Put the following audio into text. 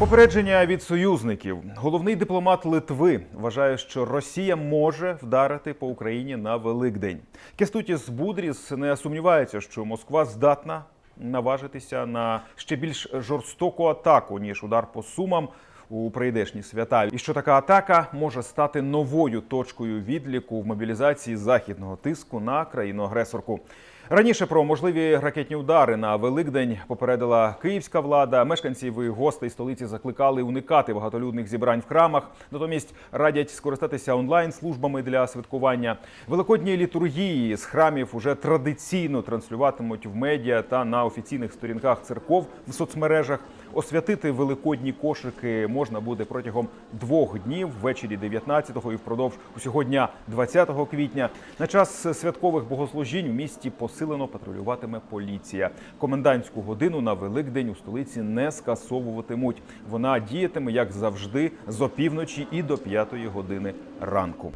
Попередження від союзників. Головний дипломат Литви вважає, що Росія може вдарити по Україні на Великдень. Кестутіс Будріс не сумнівається, що Москва здатна наважитися на ще більш жорстоку атаку ніж удар по сумам у прийдешні свята, і що така атака може стати новою точкою відліку в мобілізації західного тиску на країну-агресорку. Раніше про можливі ракетні удари на Великдень попередила київська влада. Мешканців і гостей столиці закликали уникати багатолюдних зібрань в храмах. Натомість радять скористатися онлайн службами для святкування. Великодні літургії з храмів уже традиційно транслюватимуть в медіа та на офіційних сторінках церков в соцмережах. Освятити великодні кошики можна буде протягом двох днів ввечері 19-го і впродовж усього дня 20 квітня. На час святкових богослужінь в місті посилено патрулюватиме поліція. Комендантську годину на Великдень у столиці не скасовуватимуть. Вона діятиме як завжди з опівночі і до п'ятої години ранку.